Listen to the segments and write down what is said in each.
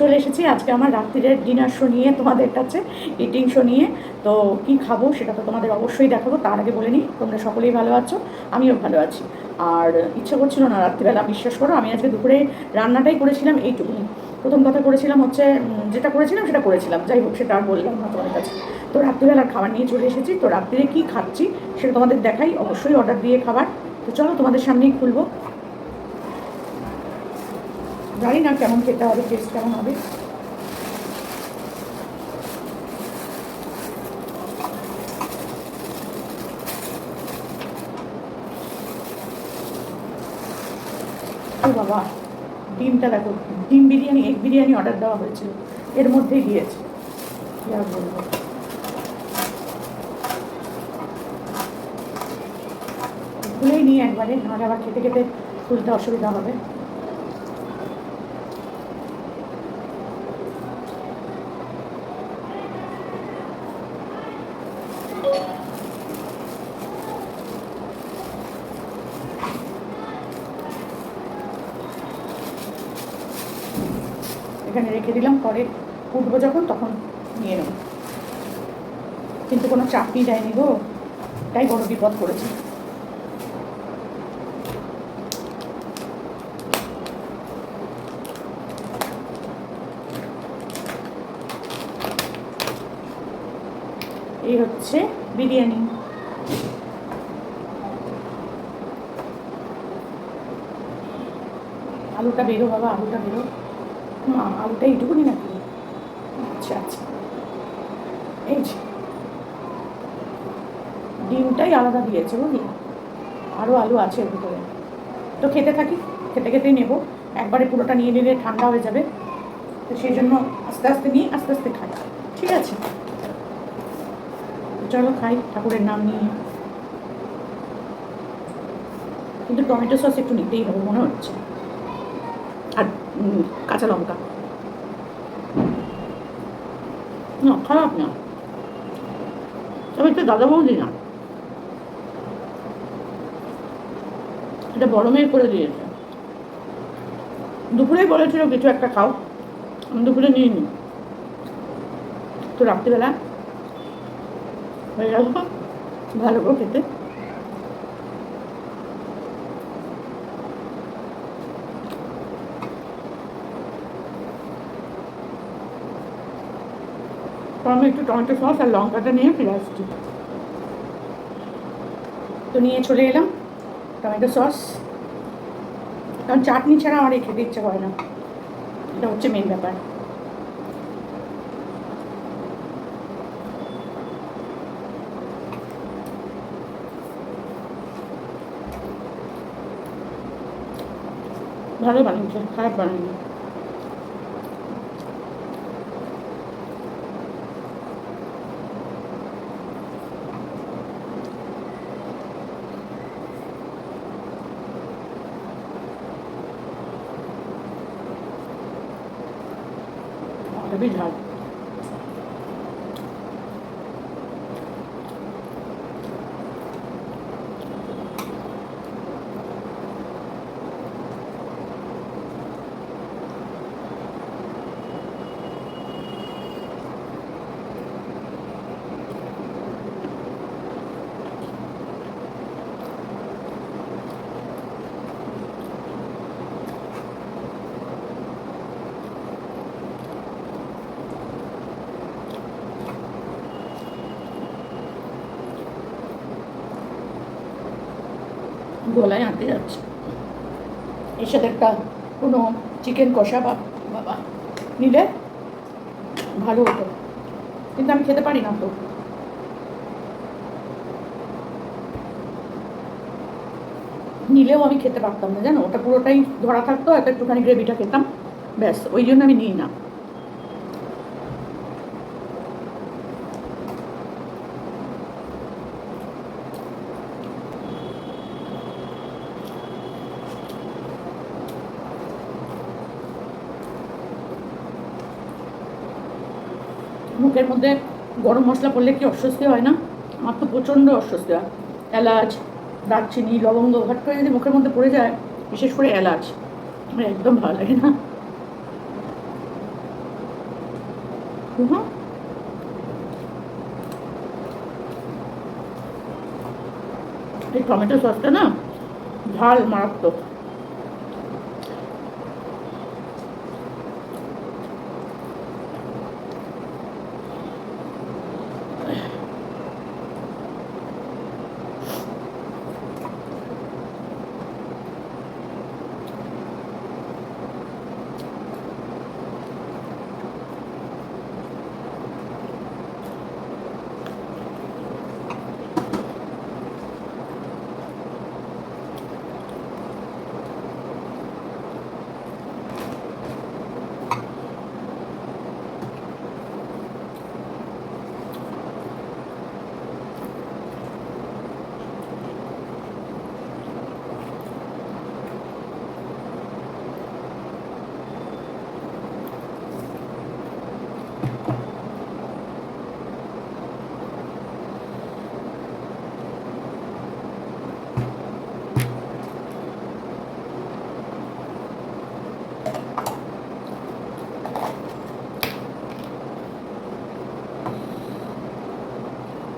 চলে এসেছি। আজকে আমার রাত্রিরের ডিনার শো নিয়ে তোমাদের কাছে ইটিং শো নিয়ে। তো কি খাব সেটা তো তোমাদের অবশ্যই দেখাবো, তার আগে বলে নিই, তোমরা সকলেই ভালো আছো, আমিও ভালো আছি। আর ইচ্ছে করছিল না রাত্রিবেলা, বিশ্বাস করো, আমি আজকে দুপুরে রান্নাটাই করেছিলাম এইটুকুনি। প্রথম কথা করেছিলাম হচ্ছে যেটা করেছিলাম সেটা করেছিলাম, যাই হোক, সেটা আর বললাম না তোমাদের কাছে। তো রাত্রিবেলার খাবার নিয়ে চলে এসেছি, তো রাত্রিরে কী খাচ্ছি সেটা তোমাদের দেখাই, অবশ্যই অর্ডার দিয়ে খাবার। তো চলো তোমাদের সামনেই খুলবো। জানি না কেমন খেতে হবে টেস্ট কেমন হবে। বাবা, ডিমটা দেখো, ডিম বিরিয়ানি এগ বিরিয়ানি অর্ডার দেওয়া হয়েছিল, এর মধ্যেই দিয়েছে। আর বলব। খুলেই নিই একবারে নাহলে আবার খেতে খেতে খুলতে অসুবিধা হবে। এখানে রেখে দিলাম, পরে উঠবো যখন, তখন নিয়ে নেব। কিন্তু কোনো চাকরি দেয়নি গো, তাই বড় বিপদ করেছে। এই হচ্ছে বিরিয়ানি। আলুটা বেরো বাবা, আলুটা বেরো। মা, আলুটা এইটুকুনি নাকি আচ্ছা আচ্ছা। এই যে। ডিমটাই আলাদা দিয়েছে বুঝলি? আরও আলু আছে এর ভিতরে। তো খেতে থাকি, খেতে খেতেই নেব। একবারে পুরোটা নিয়ে নিলে ঠান্ডা হয়ে যাবে। তো সেই জন্য আস্তে আস্তে নিয়ে আস্তে আস্তে খাই। ঠিক আছে? চলো খাই, ঠাকুরের নাম নিয়ে। কিন্তু টমেটো সস একটু নিতেই হবে, মনে হচ্ছে। কাঁচা লঙ্কা। না, খারাপ না। তবে একটু দাদা বৌদি না। এটা বড় মেয়ে করে দিয়েছে। দুপুরেই বলেছিল, কিছু একটা খাও। আমি দুপুরে নিয়ে নি তো রাত্রিবেলা হয়ে গেল। ভালো করে খেতে। তো আমি একটু টমেটো সস আর লঙ্কাটা নিয়ে ফিরে আসছি। তো নিয়ে চলে এলাম টমেটো সস। কারণ চাটনি ছাড়া আমার খেতে ইচ্ছে করে না। এটা হচ্ছে মেন ব্যাপার। ভালো বানিয়েছে খারাপ বানায়নি হেবি ঝাল গলায় আঁটতে যাচ্ছে। এর সাথে একটা কোনো চিকেন কষা বা বাবা নিলে ভালো হতো। কিন্তু আমি খেতে পারি না তো। নিলেও আমি খেতে পারতাম না, জানো? ওটা পুরোটাই ধরা থাকতো একটা একটুখানি গ্রেভিটা খেতাম। ব্যাস, ওই জন্য আমি নিই না। মুখের মধ্যে গরম মশলা পড়লে কি অস্বস্তি হয় না? আমার তো প্রচণ্ড অস্বস্তি হয়। এলাচ, দারচিনি, লবঙ্গ হট করে যদি মুখের মধ্যে পড়ে যায়, বিশেষ করে এলাচ, আমার একদম ভালো লাগে না। এই টমেটো সসটা না, ঝাল মারাত্মক।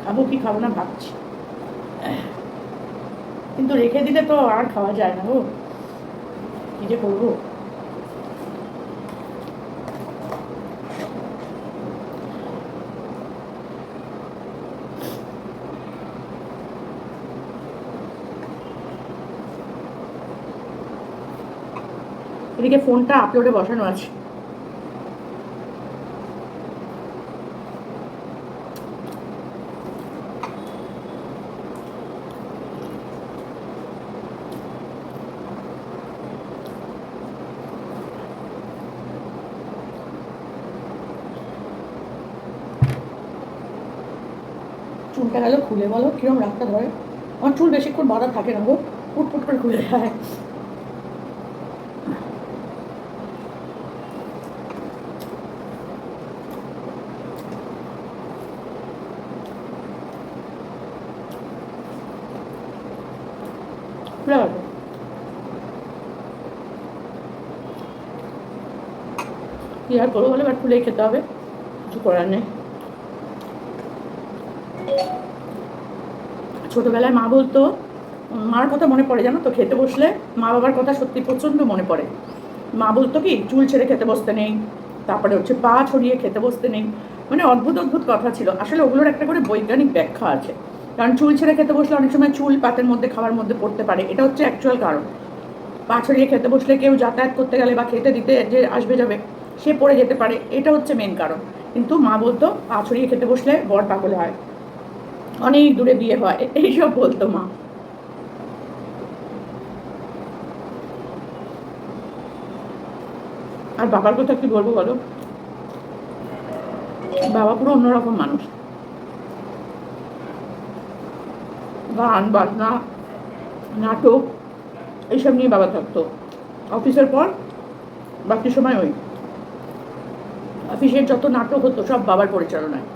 খাব কি খাব না ভাবছি। কিন্তু রেখে দিলে তো আর খাওয়া যায় না গো। কি যে করব? এদিকে ফোনটা আপলোডে বসানো আছে। চুলটা গেল খুলে বলো, কিরম রাখতে ধরে? আমার চুল বেশিক্ষণ বাঁধা থাকে না গো ফুট করে খুলে যায় খুলে গেল কি আর করব বলে? এবার খুলেই খেতে হবে। কিছু করার নেই। ছোটবেলায় মা বলতো, মার কথা মনে পড়ে জানো তো খেতে বসলে? মা বাবার কথা সত্যি প্রচণ্ড মনে পড়ে। মা বলতো কি, চুল ছেড়ে খেতে বসতে নেই। তারপরে হচ্ছে পা ছড়িয়ে খেতে বসতে নেই। মানে অদ্ভুত অদ্ভুত কথা ছিল। আসলে ওগুলোর একটা করে বৈজ্ঞানিক ব্যাখ্যা আছে। কারণ চুল ছেড়ে খেতে বসলে অনেক সময় চুল পাতের মধ্যে, খাওয়ার মধ্যে পড়তে পারে। এটা হচ্ছে অ্যাকচুয়াল কারণ। পা ছড়িয়ে খেতে বসলে কেউ যাতায়াত করতে গেলে বা খেতে দিতে যে আসবে যাবে সে পড়ে যেতে পারে, এটা হচ্ছে মেন কারণ। কিন্তু মা বলতো, পা ছড়িয়ে খেতে বসলে বর পাগল হয়। অনেক দূরে বিয়ে হয়, এইসব বলতো মা। আর বাবার কথা কি বলব বলো? বাবা পুরো অন্যরকম মানুষ। গান, বাজনা, নাটক, এইসব নিয়ে বাবা থাকতো। অফিসের পর বাকি সময় ওই। অফিসের যত নাটক হতো, সব বাবার পরিচালনায়।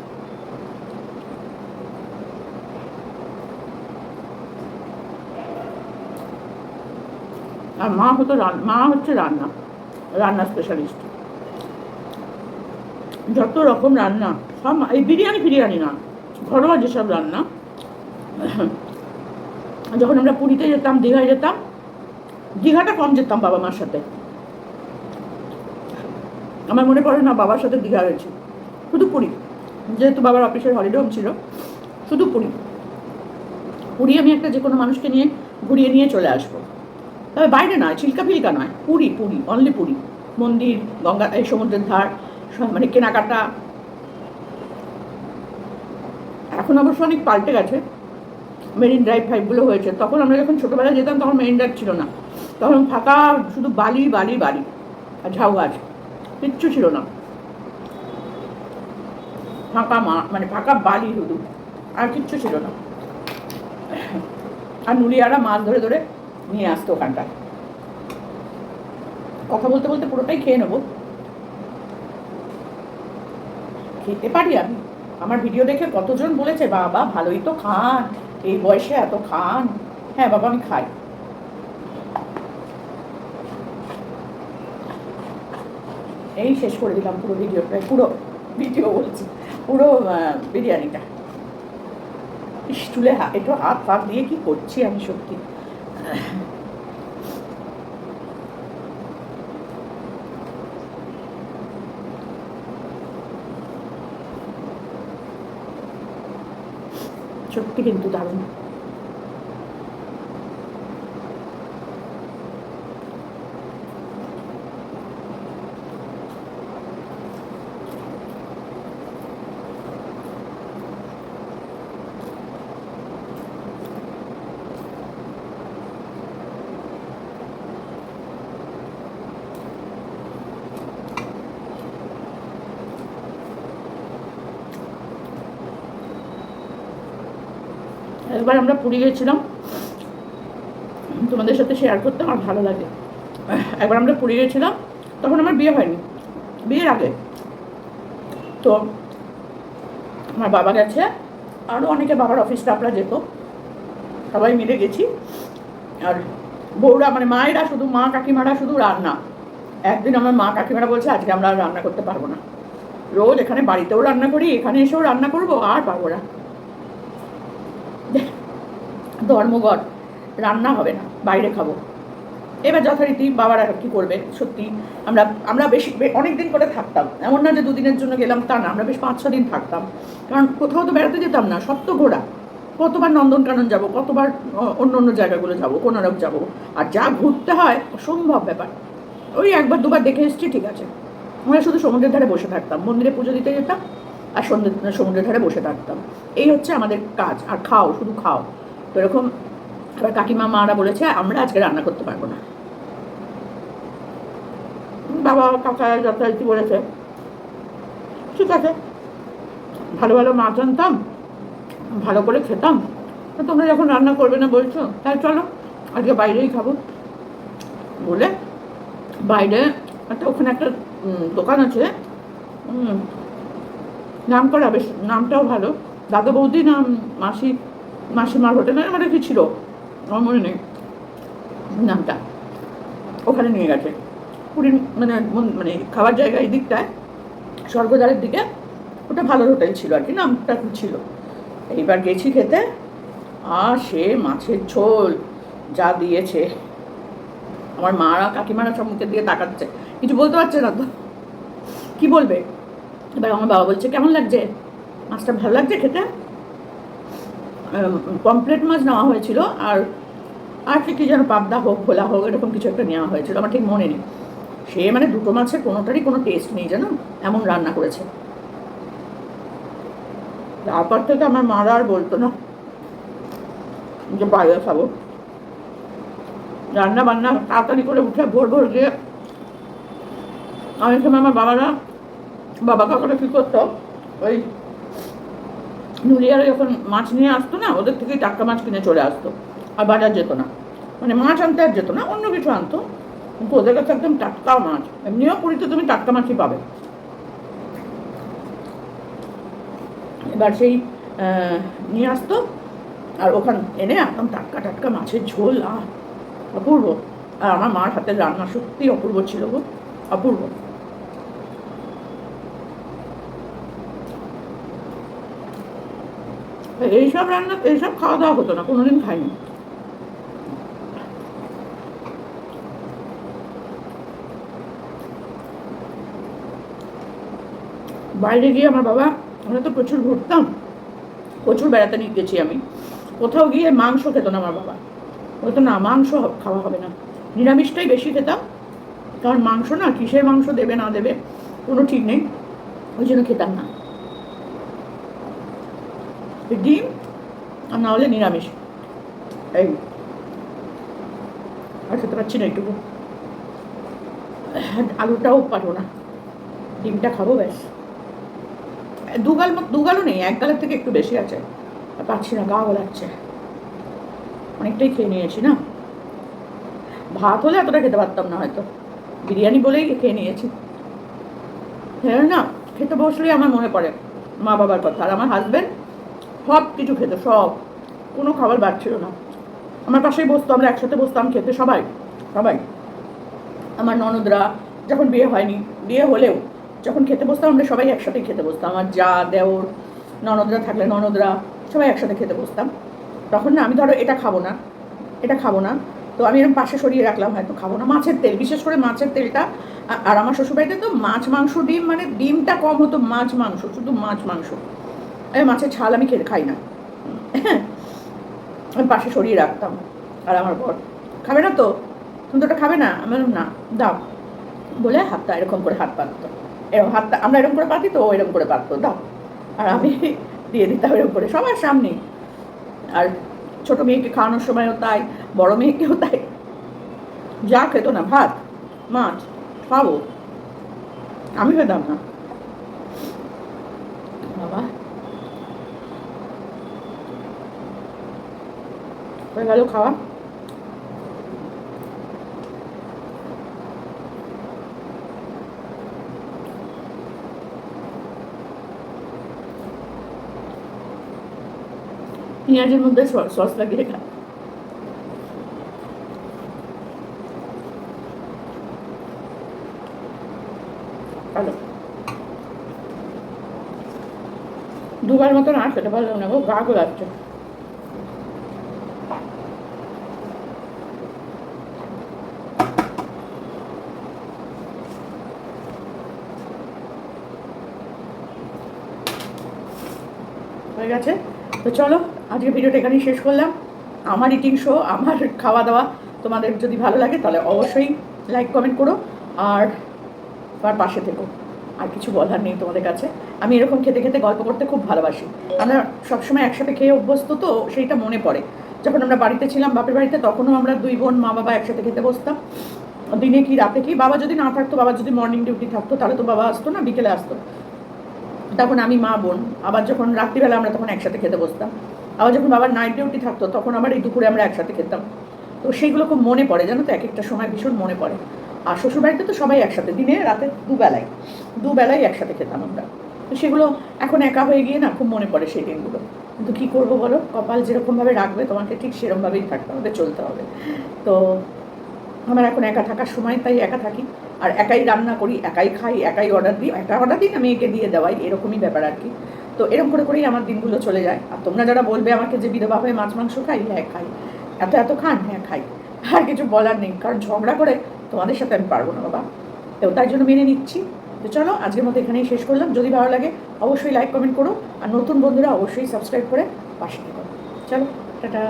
আর মা হতো মা হচ্ছে রান্না রান্না স্পেশালিস্ট যত রকম রান্না, সব এই বিরিয়ানি ফিরিয়ানি না, ঘরোয়া যেসব রান্না, যখন আমরা পুরীতে যেতাম, দীঘায় যেতাম, দীঘাটা কম যেতাম বাবা মার সাথে। আমার মনে পড়ে না বাবার সাথে দীঘা হয়েছে শুধু পুরী। যেহেতু বাবার অফিসের হলিডে হোম ছিল, শুধু পুরী। পুরী আমি একটা যে কোনো মানুষকে নিয়ে ঘুরিয়ে নিয়ে চলে আসব। তবে বাইরে নয় চিল্কা ফিল্কা নয়, পুরী পুরী অনলি পুরী। মন্দির, গঙ্গা, এই সমুদ্রের ধার মানে কেনাকাটা। এখন অবশ্য অনেক পাল্টে গেছে। মেরিন ড্রাইভ ফাইভগুলো হয়েছে। তখন আমরা যখন ছোটোবেলায় যেতাম, তখন মেরিন ড্রাইভ ছিল না। তখন ফাঁকা শুধু বালি বালি বালি। আর ঝাউ গাছ। কিচ্ছু ছিল না। ফাঁকা মা মানে ফাঁকা বালি শুধু, আর কিচ্ছু ছিল না। আর নুলিয়ারা মাছ ধরে ধরে নিয়ে আসতো ওখানটায়। কথা বলতে বলতে পুরোটাই খেয়ে নেব। খেতে পারি আমি। আমার ভিডিও দেখে কতজন বলেছে, বাবা, ভালোই তো খান। এই বয়সে এত খান। হ্যাঁ বাবা, আমি খাই। এই শেষ করে দিলাম পুরো ভিডিওটা পুরো ভিডিও বলছি। পুরো বিরিয়ানিটা। ইস, চুলে একটু হাত ফাঁক দিয়ে কি করছি আমি সত্যি? সত্যি কিন্তু দারুণ। একবার আমরা পুরী গেছিলাম। তোমাদের সাথে শেয়ার করতে আমার ভালো লাগে। একবার আমরা পুরী গেছিলাম, তখন আমার বিয়ে হয়নি। বিয়ের আগে। তো আমার বাবা গেছে আরও অনেকে বাবার অফিস স্টাফরা যেত। সবাই মিলে গেছি। আর বউরা মানে মায়েরা শুধু, মা কাকিমারা শুধু রান্না। একদিন আমার মা কাকিমারা বলছে, আজকে আমরা রান্না করতে পারব না। রোজ এখানে বাড়িতেও রান্না করি, এখানে এসেও রান্না করব, আর পারব না। ধর্মঘট, রান্না হবে না, বাইরে খাব। এবার যথারীতি বাবারা কি করবে? সত্যি, আমরা আমরা বেশি অনেক দিন করে থাকতাম। এমন না যে দুদিনের জন্য গেলাম তা না, আমরা বেশ পাঁচ ছ দিন থাকতাম। কারণ কোথাও তো বেড়াতে যেতাম না তো ঘোরা। কতবার নন্দনকানন যাব, কতবার অন্য অন্য জায়গাগুলো যাব, কোনারক যাব। আর যা ঘুরতে হয়, অসম্ভব ব্যাপার। ওই একবার দুবার দেখে এসছি, ঠিক আছে। আমরা শুধু সমুদ্রের ধারে বসে থাকতাম, মন্দিরে পুজো দিতে যেতাম আর সন্ধ্যে, সমুদ্রের ধারে বসে থাকতাম। এই হচ্ছে আমাদের কাজ, আর খাও, শুধু খাও। এরকম এবার কাকিমা, মারা বলেছে, আমরা আজকে রান্না করতে পারব না। বাবা, কাকা যথারীতি বলেছে। ঠিক আছে, ভালো ভালো মাছ আনতাম, ভালো করে খেতাম। তোমরা যখন রান্না করবে না বলছো তাই চলো, আজকে বাইরেই খাব। বলে বাইরে একটা, ওখানে একটা দোকান আছে। নাম করা বেশ, নামটাও ভালো। দাদা বৌদি নাম মাসি মাসিমার হোটেল মানে কি ছিল। আমার মনে নেই। নামটা। ওখানে নিয়ে গেছে। পুরীর মানে মন- খাবার জায়গা এই দিকটায়। স্বর্গদ্বারের দিকে। ওটা ভালো হোটেল ছিল আর কি, নামটা ছিল। এইবার গেছি খেতে। আর সে মাছের ঝোল যা দিয়েছে। আমার মারা কাকিমারা সব মুখের দিকে তাকাচ্ছে। কিছু বলতে পারছে না তো। কি বলবে? এবার আমার বাবা বলছে, কেমন লাগছে? মাছটা ভালো লাগছে খেতে? পমপ্লেট মাছ নেওয়া হয়েছিল আর আর কি কি যেন পাবদা হোক, ভোলা হোক, এরকম কিছু একটা নেওয়া হয়েছিল, আমার ঠিক মনে নেই। সে মানে দুটো মাছের কোনোটারই কোনো টেস্ট নেই জানো, এমন রান্না করেছে। তারপর থেকে আমার মারা আর বলতো না যে বাইরে খাব। রান্না বান্না তাড়াতাড়ি করে উঠে ভোর ভোর গিয়ে অনেক সময় আমার বাবারা, বাবা কাকারা কী করতো? ওই নুলিয়ারে যখন মাছ নিয়ে আসতো না, ওদের থেকেই টাটকা মাছ কিনে চলে আসতো। আর বাজার যেত না। মানে মাছ আনতে আর যেত না, অন্য কিছু আনতো। কিন্তু ওদের কাছে একদম টাটকা মাছ। এমনিও পুরীতে তুমি টাটকা মাছই পাবে। এবার সেই নিয়ে আসতো। আর ওখান এনে একদম টাটকা টাটকা মাছের ঝোল। আহ, অপূর্ব। আর আমার মার হাতের রান্না সত্যি অপূর্ব ছিল গো। অপূর্ব। এইসব রান্না, এইসব খাওয়া দাওয়া হতো না, কোনোদিন খাইনি। বাইরে গিয়ে আমার বাবা, আমরা তো প্রচুর ঘুরতাম, প্রচুর বেড়াতে নিয়ে গেছি আমি। কোথাও গিয়ে মাংস খেত না আমার বাবা। বলতো, না, মাংস খাওয়া হবে না। নিরামিষটাই বেশি খেতাম, কারণ মাংস না, কিসের মাংস দেবে, না দেবে, কোনো ঠিক নেই। ওই জন্য খেতাম না। ডিম আর না হলে নিরামিষ। এই। আর খেতে পারছি না একটুকু। আলুটাও পারব না। ডিমটা খাব, ব্যাস। দুগাল দুগালও নেই, এক গালের থেকে একটু বেশি আছে। পাচ্ছি না, গা গোলাচ্ছে। অনেকটাই খেয়ে নিয়েছি, না? ভাত হলে এতটা খেতে পারতাম না হয়তো। বিরিয়ানি বলেই খেয়ে নিয়েছি। হ্যাঁ না, খেতে বসলেই আমার মনে পড়ে মা বাবার কথা। আর আমার হাজব্যান্ড সব কিছু খেত, সব। কোনো খাবার বাদ ছিল না। আমার পাশেই বসতো, আমরা একসাথে বসতাম খেতে সবাই সবাই। আমার ননদরা, যখন বিয়ে হয়নি, বিয়ে হলেও যখন খেতে বসতাম, আমরা সবাই একসাথে খেতে বসতাম। আমার যা, দেওর, ননদরা থাকলে ননদরা, সবাই একসাথে খেতে বসতাম। তখন না, আমি ধরো এটা খাব না, এটা খাব না। তো আমি এরকম পাশে সরিয়ে রাখলাম, হয়তো খাব না। মাছের তেল, বিশেষ করে মাছের তেলটা। আর আমার শ্বশুরবাড়িতে তো মাছ, মাংস, ডিম মানে ডিমটা কম হতো মাছ, মাংস, শুধু মাছ, মাংস। মাছের ছাল আমি খেতে খাই না। আমি পাশে সরিয়ে রাখতাম, আর আমার বর, খাবে না তো? তুমি তো ওটা খাবে না? আমি না, দাও। বলে হাতটা এরকম করে হাত পাততো এরকম হাতটা, আমরা এরকম করে পাতি তো, ও এরকম করে পাততো দাও। আর আমি দিয়ে দিতাম এরকম করে, সবার সামনে। আর ছোট মেয়েকে খাওয়ানোর সময়ও তাই, বড় মেয়েকেও তাই। যা খেতো না, ভাত, মাছ, খাব। আমি খেতাম না বাবা হয়ে গেল খাওয়া পেঁয়াজের মধ্যে সস লাগিয়ে খা ভালো দুবার মতন আর খেতে পারলাম না গো গা গোলাচ্ছে হয়ে গেছে। তো চলো, আজকে ভিডিওটা এখানেই শেষ করলাম। আমার ইটিং শো আমার খাওয়া দাওয়া তোমাদের যদি ভালো লাগে, তাহলে অবশ্যই লাইক কমেন্ট করো আর আমার পাশে থেকো। আর কিছু বলার নেই তোমাদের কাছে। আমি এরকম খেতে খেতে গল্প করতে খুব ভালোবাসি। আমরা সবসময় একসাথে খেয়ে অভ্যস্ত তো, সেইটা মনে পড়ে। যখন আমরা বাড়িতে ছিলাম, বাপের বাড়িতে, তখনও আমরা দুই বোন, মা, বাবা একসাথে খেতে বসতাম। দিনে কি, রাতে কি, বাবা যদি না থাকতো, বাবা যদি মর্নিং ডিউটি থাকতো, তাহলে তো বাবা আসতো না, বিকেলে আসতো। তখন আমি মা বোন, আবার যখন রাত্রিবেলা আমরা তখন একসাথে খেতে বসতাম, আবার যখন বাবার নাইট ডিউটি থাকতো, তখন আবার এই দুপুরে আমরা একসাথে খেতাম। তো সেইগুলো খুব মনে পড়ে, জানো তো এক একটা সময় ভীষণ মনে পড়ে। আর শ্বশুরবাড়িতে তো সবাই একসাথে, দিনে, রাতে দুবেলায় দুবেলায় একসাথে খেতাম আমরা। তো সেগুলো এখন একা হয়ে গিয়ে না খুব মনে পড়ে সেই দিনগুলো। কিন্তু কী করব বলো? কপাল যেরকমভাবে রাখবে, তোমাকে ঠিক সেরকমভাবেই থাকতে হবে, চলতে হবে। তো আমার এখন একা থাকার সময়, তাই একা থাকি। আর একাই রান্না করি, একাই খাই, একাই অর্ডার দিই একা অর্ডার দিই, আমি একে দিয়ে দেওয়াই, এরকমই ব্যাপার আর কি। তো এরকম করে করেই আমার দিনগুলো চলে যায়। আর তোমরা যারা বলবে আমাকে যে বিধবা হয়ে মাছ, মাংস খাই হ্যাঁ খাই। এত এত খান হ্যাঁ খাই। আর কিছু বলার নেই, কারণ ঝগড়া করে তোমাদের সাথে আমি পারব না, বাবা। তো তাই জন্য মেনে নিচ্ছি। তো চলো, আজকের মতো এখানেই শেষ করলাম। যদি ভালো লাগে, অবশ্যই লাইক কমেন্ট করো। আর নতুন বন্ধুরা অবশ্যই সাবস্ক্রাইব করে পাশে থেকো। চলো, টাটা।